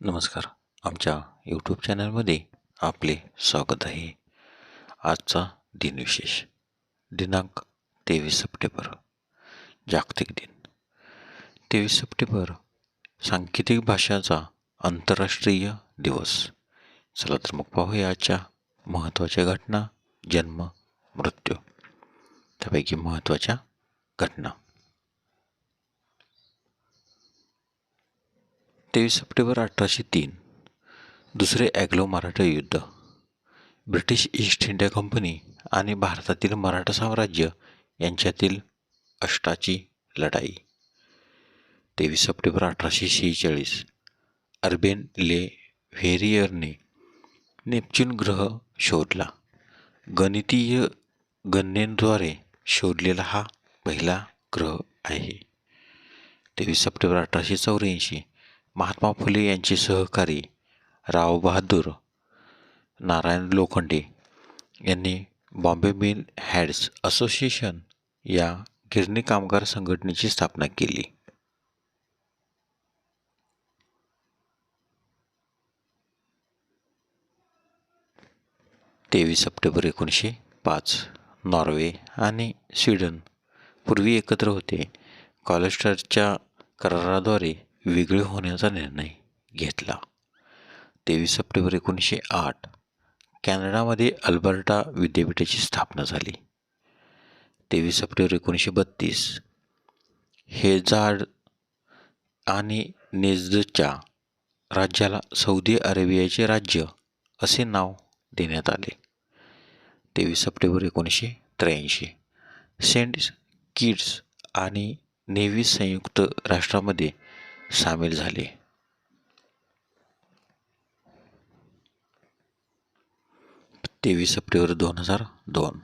नमस्कार. आमच्या यूट्यूब चॅनलमध्ये आपले स्वागत आहे. आजचा दिनविशेष दिनांक तेवीस सप्टेंबर. जागतिक दिन. तेवीस सप्टेंबर सांकेतिक भाषाचा आंतरराष्ट्रीय दिवस. चला तर मग पाहूया आजच्या महत्त्वाच्या घटना जन्म मृत्यू. त्यापैकी महत्त्वाच्या घटना. तेवीस सप्टेंबर अठराशे तीन. दुसरे ॲग्लो मराठा युद्ध. ब्रिटिश ईस्ट इंडिया कंपनी आणि भारतातील मराठा साम्राज्य यांच्यातील अष्टाची लढाई. तेवीस सप्टेंबर अठराशे शेहेचाळीस. अर्बेन ले व्हेरियरने नेपच्यून ग्रह शोधला. गणितीय गणनेद्वारे शोधलेला हा पहिला ग्रह आहे. तेवीस सप्टेंबर अठराशे चौऱ्याऐंशी. महात्मा फुले यांचे सहकारी राव बहादूर नारायण लोखंडे यांनी बॉम्बे मिल हॅड्स असोसिएशन या गिरणी कामगार संघटनेची स्थापना केली. तेवीस सप्टेंबर एकोणीसशे पाच नॉर्वे आणि स्वीडन पूर्वी एकत्र होते. कॉलेस्टरच्या कराराद्वारे वेगळे होण्याचा निर्णय घेतला. तेवीस सप्टेंबर एकोणीसशे आठ कॅनडामध्ये अल्बर्टा विद्यापीठाची स्थापना झाली. तेवीस सप्टेंबर एकोणीसशे बत्तीस हेजार्ड आणि नेझच्या राज्याला सौदी अरेबियाचे राज्य असे नाव देण्यात आले. तेवीस सप्टेंबर एकोणीसशे त्र्याऐंशी सेंट किड्स आणि नेव्ही संयुक्त राष्ट्रामध्ये सामील झाले. तेवीस सप्टेंबर दोन हजार दोन.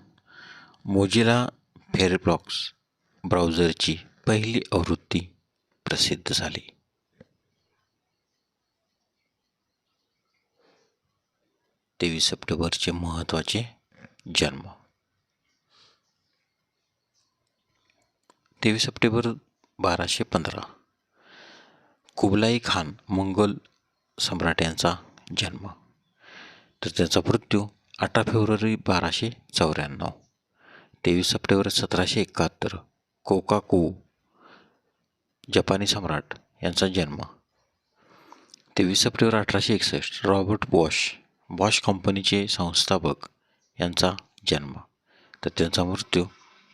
मोजिला फेअरब्लॉक्स ब्राउझरची पहिली आवृत्ती प्रसिद्ध झाली. तेवीस सप्टेंबरचे महत्त्वाचे जन्म. तेवीस सप्टेंबर बाराशे पंधरा. कुबलाई खान मंगोल सम्राट यांचा जन्म. तर त्यांचा मृत्यू अठरा फेब्रुवारी बाराशे चौऱ्याण्णव. तेवीस सप्टेंबर सतराशे एकाहत्तर. कोकाकू जपानी सम्राट यांचा जन्म. तेवीस सप्टेंबर अठराशे एकसष्ट. रॉबर्ट बॉश बॉश कंपनीचे संस्थापक यांचा जन्म. तर त्यांचा मृत्यू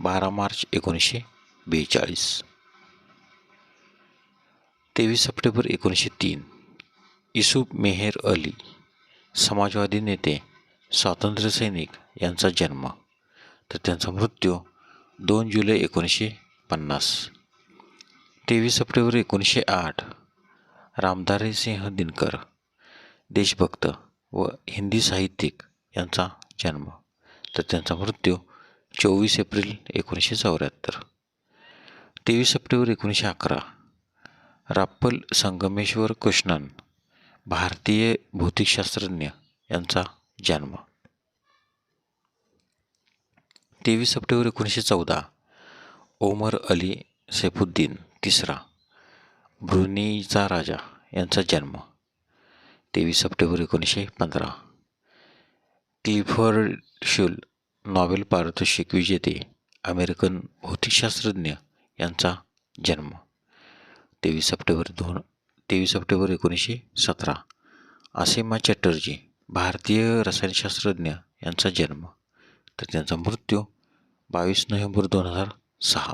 बारा मार्च एकोणीसशे बेचाळीस. तेवीस सप्टेंबर एकोणीसशे तीन. इसूफ मेहेर अली समाजवादी नेते स्वातंत्र्यसैनिक यांचा जन्म. तर त्यांचा मृत्यू दोन जुलै एकोणीसशे पन्नास. तेवीस सप्टेंबर एकोणीसशे आठ रामधारी सिंह दिनकर देशभक्त व हिंदी साहित्यिक यांचा जन्म. तर त्यांचा मृत्यू चोवीस एप्रिल एकोणीसशे चौऱ्याहत्तर. तेवीस सप्टेंबर एकोणीसशे अकरा राप्पल संगमेश्वर कृष्णन भारतीय भौतिकशास्त्रज्ञ यांचा जन्म. तेवीस सप्टेंबर एकोणीसशे चौदा ओमर अली सैफुद्दीन तिसरा ब्रुनेईचा राजा यांचा जन्म. तेवीस सप्टेंबर एकोणीसशे पंधरा क्लिफर्ड शुल नॉबेल पारितोषिक विजेते अमेरिकन भौतिकशास्त्रज्ञ यांचा जन्म. तेवीस सप्टेंबर दोन तेवीस सप्टेंबर एकोणीसशे सतरा. आसेमा चॅटर्जी भारतीय रसायनशास्त्रज्ञ यांचा जन्म. तर त्यांचा मृत्यू बावीस नोव्हेंबर दोन हजार सहा.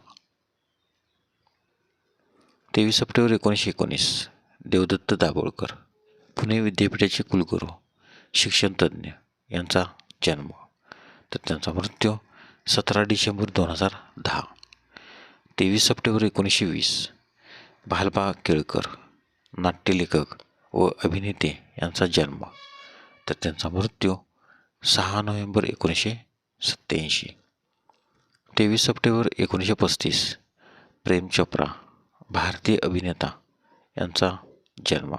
तेवीस सप्टेंबर एकोणीसशे एकोणीस देवदत्त दाभोळकर पुणे विद्यापीठाचे कुलगुरू शिक्षणतज्ज्ञ यांचा जन्म. तर त्यांचा मृत्यू सतरा डिसेंबर दोन हजार दहा. तेवीस सप्टेंबर एकोणीसशे वीस भालबा केळकर नाट्यलेखक व अभिनेते यांचा जन्म तर त्यांचा मृत्यू सहा नोव्हेंबर एकोणीसशे सत्त्याऐंशी. तेवीस सप्टेंबर एकोणीसशे पस्तीस प्रेम चोप्रा भारतीय अभिनेता यांचा जन्म.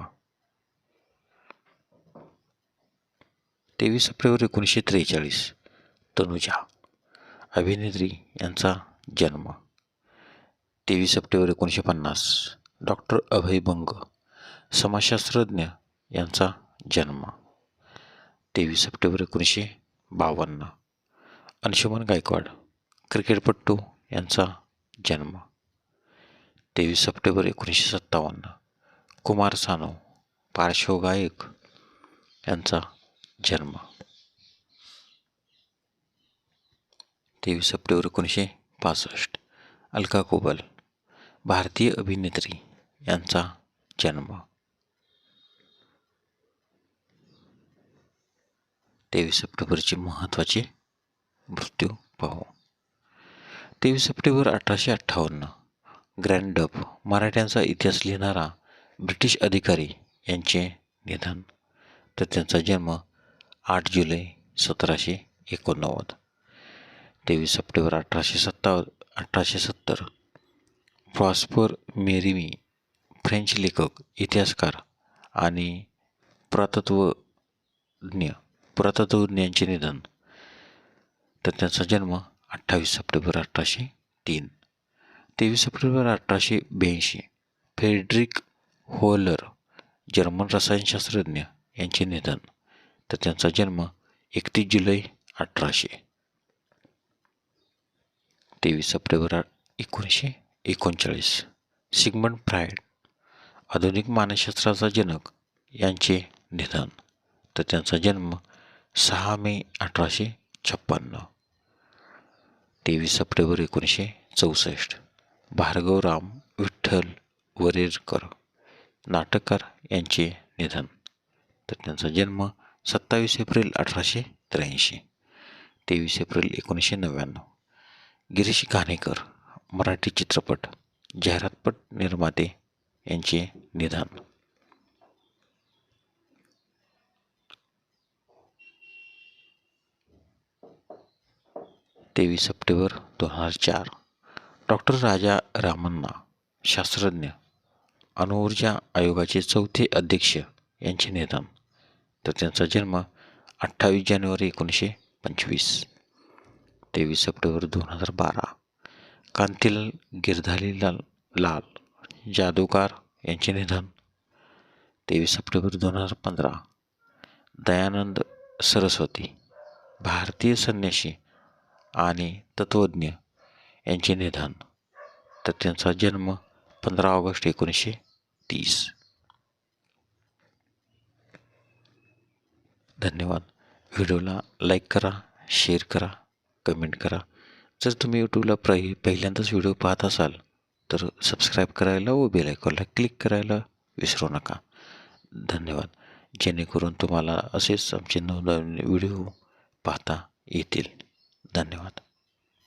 तेवीस सप्टेंबर एकोणीसशे त्रेचाळीस तनुजा अभिनेत्री यांचा जन्म. तेवीस सप्टेंबर एकोणीसशे पन्नास डॉक्टर अभय बंग समाजशास्त्रज्ञ यांचा जन्म. तेवीस सप्टेंबर एकोणीसशे बावन्न. अंशुमन गायकवाड क्रिकेटपट्टू यांचा जन्म. तेवीस सप्टेंबर एकोणीसशे सत्तावन्न. कुमार सानू पार्श्वगायक यांचा जन्म. तेवीस सप्टेंबर एकोणीसशे पासष्ट. अलका कुबल भारतीय अभिनेत्री यांचा जन्म तेवीस सप्टेंबरचे महत्त्वाचे मृत्यू पाहू. तेवीस सप्टेंबर अठराशे अठ्ठावन्न ग्रँड डब मराठ्यांचा इतिहास लिहिणारा ब्रिटिश अधिकारी यांचे निधन तर त्यांचा जन्म आठ जुलै सतराशे एकोणनव्वद. तेवीस सप्टेंबर अठराशे सत्ता अठराशे सत्तर प्रॉस्पर मेरिमी फ्रेंच लेखक इतिहासकार आणि पुरातत्वज्ञ पुरातत्वज्ञ यांचे निधन. तर त्यांचा जन्म अठ्ठावीस सप्टेंबर अठराशे तीन. तेवीस सप्टेंबर अठराशे ब्याऐंशी फेड्रिक होलर जर्मन रसायनशास्त्रज्ञ यांचे निधन. तर त्यांचा जन्म एकतीस जुलै अठराशे. तेवीस सप्टेंबर एकोणीसशे एकोणचाळीस. सिगमंड फ्रायड आधुनिक मानसशास्त्राचा जनक यांचे निधन. तर त्यांचा जन्म सहा मे अठराशे छप्पन्न. तेवीस सप्टेंबर एकोणीसशे चौसष्ट. भार्गवराम विठ्ठल वरेरकर नाटककार यांचे निधन. तर त्यांचा जन्म सत्तावीस एप्रिल अठराशे त्र्याऐंशी. तेवीस एप्रिल एकोणीसशे नव्याण्णव. गिरीश घाणेकर मराठी चित्रपट जाहिरातपट निर्माते यांचे निधन. तेवीस सप्टेंबर दोन हजार चार डॉक्टर राजा रामन्ना शास्त्रज्ञ अणुऊर्जा आयोगाचे चौथे अध्यक्ष यांचे निधन. तर त्यांचा जन्म अठ्ठावीस जानेवारी एकोणीसशे पंचवीस तेवीस सप्टेंबर दोन हजार बारा. कांतीलाल गिरधारीलाल लाल जादूकार यांचे निधन तेवीस सप्टेंबर दोन हजार पंधरा. दयानंद सरस्वती भारतीय संन्यासी आणि तत्त्वज्ञ यांचे निधन. तर त्यांचा जन्म पंधरा ऑगस्ट एकोणीसशे तीस. धन्यवाद. व्हिडिओला लाईक करा शेअर करा कमेंट करा. जर तुम्ही यूट्यूबला पहि पहिल्यांदाच व्हिडिओ पाहत असाल तर सबस्क्राईब करायला व बेल आयकॉनला क्लिक करायला विसरू नका. धन्यवाद. जेणेकरून तुम्हाला असेच आमचे नवनवीन व्हिडिओ पाहता येतील. धन्यवाद.